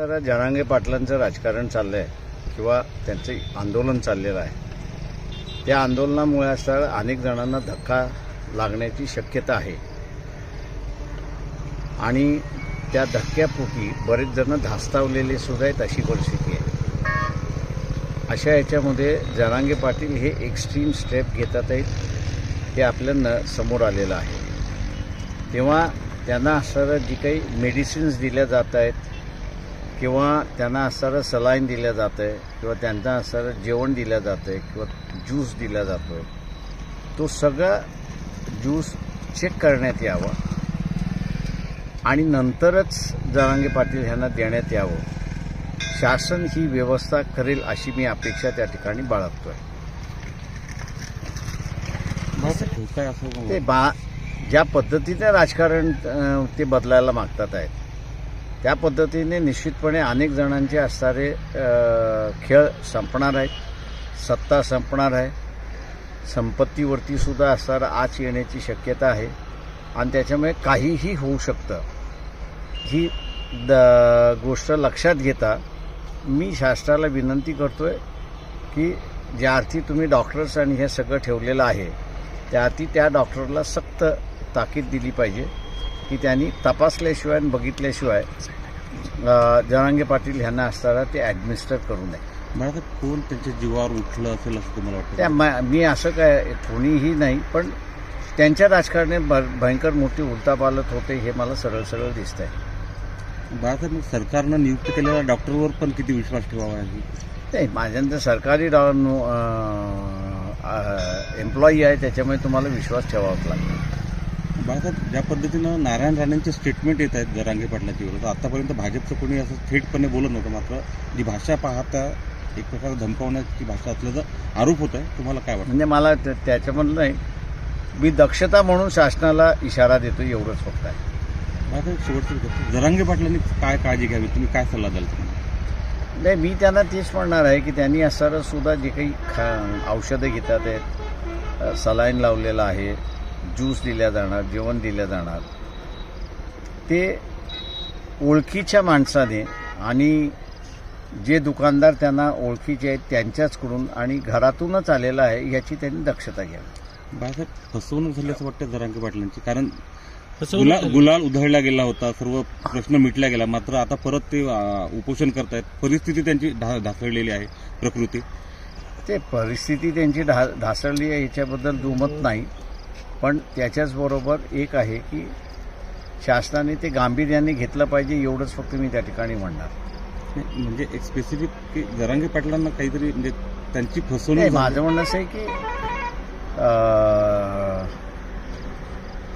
तर जरांगे पाटलांचं राजकारण चाललं आहे किंवा त्यांचं आंदोलन चाललेलं आहे. त्या आंदोलनामुळे असं अनेक जणांना धक्का लागण्याची शक्यता आहे. आणि त्या धक्क्यापोटी बरेच जण धास्तावलेले सुद्धा आहेत अशी परिस्थिती आहे. अशा याच्यामध्ये जनांगे पाटील हे एक्स्ट्रीम स्टेप घेतात आहेत हे आपल्याला समोर आलेलं आहे. तेव्हा त्यांना असणारं जी काही मेडिसिन्स दिल्या जात आहेत किंवा त्यांना असणारं सलाईन दिलं जातं आहे किंवा त्यांना असणारं जेवण दिलं जातं आहे किंवा ज्यूस दिला जातो आहे तो सगळा ज्यूस चेक करण्यात यावा. आणि नंतरच जरांगे पाटील ह्यांना देण्यात यावं. शासन ही व्यवस्था करेल अशी मी अपेक्षा त्या ठिकाणी बाळगतोय. काय असं ते बा ज्या पद्धतीने राजकारण ते बदलायला मागतात आहेत त्या पद्धतीने निश्चितपणे अनेक जणांचे असणारे खेळ संपणार आहेत. सत्ता संपणार आहे. संपत्तीवरती सुद्धा असणारा आच येण्याची शक्यता आहे. आणि त्याच्यामुळे काहीही होऊ शकतं. ही द गोष्ट लक्षात घेता मी शासनाला विनंती करतोय की ज्या अर्थी तुम्ही डॉक्टर्स आणि हे सगळं ठेवलेलं आहे त्या अर्थी त्या डॉक्टरला सक्त ताकीद दिली पाहिजे. की त्यांनी तपासल्याशिवाय आणि बघितल्याशिवाय जरांगे पाटील ह्यांना असताना ते ॲडमिनिस्टर करू नये. मला कोण त्यांच्या जीवावर उठलं असेल असं तुम्हाला त्या वाटतं म- मी असं काय कोणीही नाही पण त्यांच्या राजकारणात भ- भयंकर मोठी उलतापालत होते हे मला सरळ सरळ दिसत आहे बाळासाहेब सरकारनं नियुक्त केलेल्या डॉक्टरवर पण किती विश्वास ठेवावा आहे नाही माझ्यानंतर सरकारी डॉ एम्प्लॉई आहे त्याच्यामुळे तुम्हाला विश्वास ठेवावाच लागतो. बाळासाहेब ज्या पद्धतीनं नारायण राणेंचे स्टेटमेंट येत आहेत जरांगे पाटलाची विरोधात आतापर्यंत भाजपचं कोणी असं थेटपणे बोलत नव्हतं. मात्र जी भाषा पाहता एक प्रकारे धमकावण्याची भाषा असल्याचा आरोप होत आहे तुम्हाला काय वाटतं? म्हणजे मला त्या- त्याच्यामधलं नाही. मी दक्षता म्हणून शासनाला इशारा देतो एवढंच फक्त आहे. बाळासाहेब शेवटचं जरांगे पाटलांनी काय काळजी घ्यावी? तुम्ही काय सल्ला द्याल तुम्हाला नाही मी त्यांना तेच म्हणणार आहे की त्यांनी असणारं सुद्धा जे काही खा औषधं घेतात आहेत सलाईन लावलेलं आहे ज्यूस दिल्या जाणार जेवण दिल्या जाणार. ते ओळखीच्या माणसाने आणि जे दुकानदार त्यांना ओळखीचे आहेत त्यांच्याचकडून आणि घरातूनच आलेलं आहे याची त्यांनी दक्षता घ्यावी. बाळासाहेब फसवणूक झाली असं वाटतं जरांगे पाटलांची? कारण गुला गुलाल उधळला गेला होता सर्व प्रश्न मिटला गेला. मात्र आता परत ते उपोषण करतायत. परिस्थिती त्यांची ढा ढासळलेली आहे प्रकृती. ते परिस्थिती त्यांची ढा ढासळली आहे याच्याबद्दल दुमत नाही. पण त्याच्याचबरोबर एक आहे की शासनाने ते गांभीर्याने घेतलं पाहिजे एवढंच फक्त मी त्या ठिकाणी म्हणणार म्हणजे एक स्पेसिफिक की जरांगे पाटलांना काहीतरी म्हणजे त्यांची फसवणूक माझं. म्हणणं असं आहे की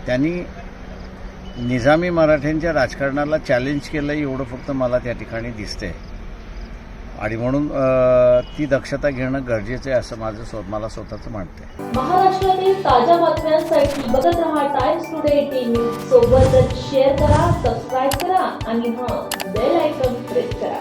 त्यांनी निजामी मराठ्यांच्या राजकारणाला चॅलेंज केलं एवढं फक्त मला त्या ठिकाणी दिसतंय आणि म्हणून ती दक्षता घेणं गरजेचं आहे असं माझं स्व मला स्वतःचं म्हणते महाराष्ट्रातील ताज्या बातम्यांसाठी बघत रहा टाइम्स टुडे टीव्ही सोबतच शेअर करा सबस्क्राईब करा आणि हां बेल आयकॉन प्रेस करा.